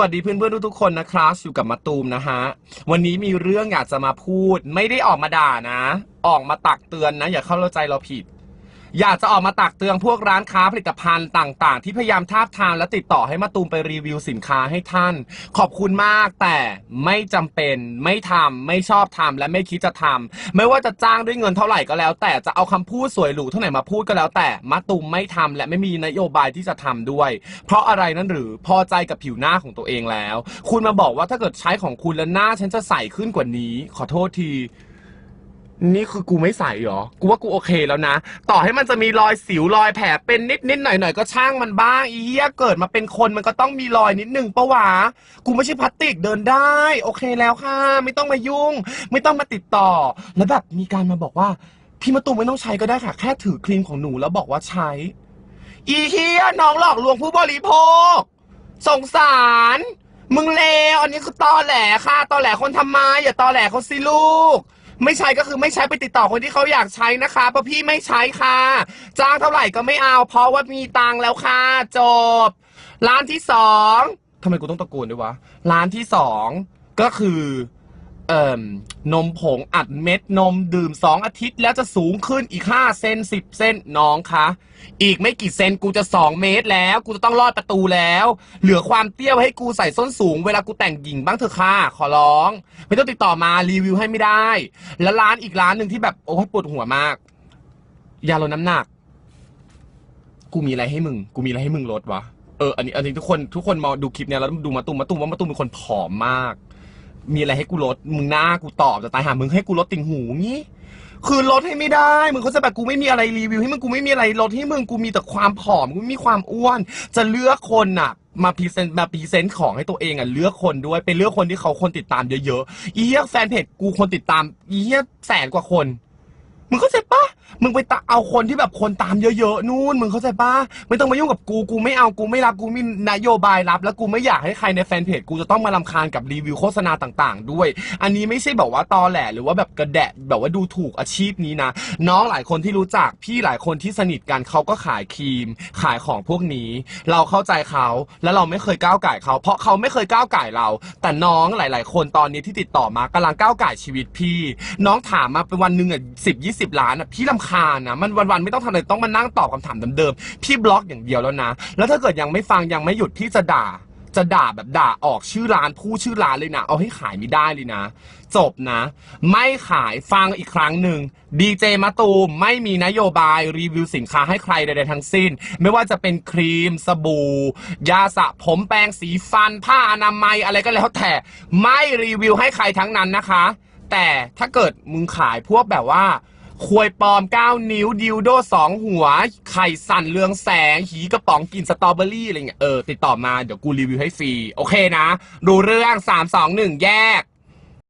วัสดีเพื่อนเพื่อนทุกๆคนนะครับอยู่กับมาตูมนะฮะ วันนี้มีเรื่องอยากจะมาพูด ไม่ได้ออกมาด่านะ ออกมาตักเตือนนะ อย่าเข้าใจเราผิด อยากจะออกมาตักเตือนพวกร้านค้าผลิตภัณฑ์ต่างๆ ที่พยายามทาบทามและติดต่อให้มาตูมไปรีวิวสินค้าให้ท่าน ขอบคุณมากแต่ไม่จำเป็นไม่ทำไม่ชอบทำและไม่คิดจะทำไม่ว่าจะจ้างด้วยเงินเท่าไหร่ก็แล้ว แต่จะเอาคำพูดสวยหรูเท่าไหร่มาพูดก็แล้วแต่มาตูมไม่ทำและไม่มีนโยบายที่จะทำด้วย เพราะอะไรนั่นหรือพอใจกับผิวหน้าของตัวเองแล้ว คุณมาบอกว่าถ้าเกิดใช้ของคุณแล้วหน้าฉันจะใสขึ้นกว่านี้ ขอโทษที นี่คือกูไม่ใส่หรอ กูว่ากูโอเคแล้วนะ ต่อให้มันจะมีรอยสิวรอยแผลเป็นนิดนิดหน่อยหน่อยก็ช่างมันบ้างอีเหี้ยเกิดมาเป็นคนมันก็ต้องมีรอยนิดนึงปะวะ กูไม่ใช่พลาสติกเดินได้ โอเคแล้วค่ะ ไม่ต้องมายุ่ง ไม่ต้องมาติดต่อ แล้วแบบมีการมาบอกว่า พี่มะตูมไม่ต้องใช้ก็ได้ค่ะ แค่ถือครีมของหนูแล้วบอกว่าใช้ อีเฮียน้องหลอกลวงผู้บริโภค สงสาร มึงเลวอันนี้คือตอแหลค่ะ ตอแหลคนทำมาอย่าตอแหลเขาสิลูก ไม่ใช้ก็คือไม่ใช้ไปติดต่อคนที่เขาอยากใช้นะคะเพราะพี่ไม่ใช้ค่ะ จ้างเท่าไหร่ก็ไม่เอา เพราะว่ามีตังแล้วค่ะ จบ ร้านที่สองทำไมกูต้องตะโกนด้วยวะ ร้านที่สองก็คือ เอ่มนมผงอัดเม็ดนมดื่ม 2 อาทิตย์แล้วจะสูงขึ้นอีก 5 เซน10 เซนน้องคะ อีกไม่กี่เซนกูจะ 2 เมตรแล้ว กูจะต้องลอดประตูแล้ว เหลือความเตี้ยวให้กูใส่ส้นสูง เวลากูแต่งหญิงบ้างเถอะค่ะ ขอร้อง ไม่ต้องติดต่อมารีวิวให้ไม่ได้ แล้วร้านอีกร้านหนึ่งที่แบบโอ้ยปวดหัวมาก ยาลดน้ำหนัก กูมีอะไรให้มึง กูมีอะไรให้มึงลดวะเอออันนี้อันนี้ทุกคนทุกคนมาดูคลิปเนี้ยแล้วดูมาตุ้มมาตุ้มว่ามาตุ้มเป็นคนผอมมาก มีอะไรให้กูลดมึงหน้ากูตอบจะตายหามึงให้กูลดติ่งหูงี้ คือลดให้ไม่ได้ มึงเขาจะแบบกูไม่มีอะไรรีวิวให้มึงกูไม่มีอะไรลดให้มึงกูมีแต่ความผอมกูมีความอ้วน จะเลือกคนน่ะมาพรีเซนต์มาพรีเซนต์ของให้ตัวเองอะเลือกคนด้วยเป็นเลือกคนที่เขาคนติดตามเยอะๆอีเหี้ยแฟนเพจกูคนติดตามอีเหี้ยแสนกว่าคน มึงเข้าใจปะ มึงไปตะเอาคนที่แบบคนตามเยอะๆนู่น มึงเข้าใจปะไม่ต้องมายุ่งกับกู กูไม่เอากูไม่รับกูมีนโยบายรับ แล้วกูไม่อยากให้ใครในแฟนเพจกูจะต้องมาลำคาญกับรีวิวโฆษณาต่างๆ ด้วย อันนี้ไม่ใช่แบบว่าตอแหลหรือว่าแบบกระแดะแบบว่าดูถูกอาชีพนี้นะ น้องหลายคนที่รู้จักพี่หลายคนที่สนิทกันเขาก็ขายครีม ขายของพวกนี้ เราเข้าใจเขาแล้วเราไม่เคยก้าวไก่เขา เพราะเขาไม่เคยก้าวไก่เรา แต่น้องหลาย ๆ คนตอนนี้ที่ติดต่อมากำลังก้าวไก่ชีวิตพี่ น้องถามมาเป็นวันหนึ่งอะสิบยี่สิบล้านอะพี่ลำคาญนะมันวันๆไม่ต้องทำอะไรต้องมานั่งตอบคำถามเดิมๆพี่บล็อกอย่างเดียวแล้วนะ แล้วถ้าเกิดยังไม่ฟังยังไม่หยุดพี่จะด่า จะด่าแบบด่าออกชื่อร้านผู้ชื่อร้านเลยนะ เอาให้ขายไม่ได้เลยนะ จบนะ ไม่ขายฟังอีกครั้งหนึ่งดีเจมาตูมไม่มีนโยบายรีวิวสินค้าให้ใครใดๆทั้งสิ้น ไม่ว่าจะเป็นครีม สบู่ ยาสระผมแปรงสีฟัน ผ้าอนามัยอะไรก็แล้วแต่ไม่รีวิวให้ใครทั้งนั้นนะคะ แต่ถ้าเกิดมึงขายพวกแบบว่า ควยปลอม 9 นิ้ว ดิวโด2 หัว ไข่สั่นเรืองแสง หีกระป๋องกินสตรอเบอรี่อะไรเงี้ย เออ ติดต่อมา เดี๋ยวกูรีวิวให้ฟรี โอเคนะ ดูเรื่อง 3 2 1 แยก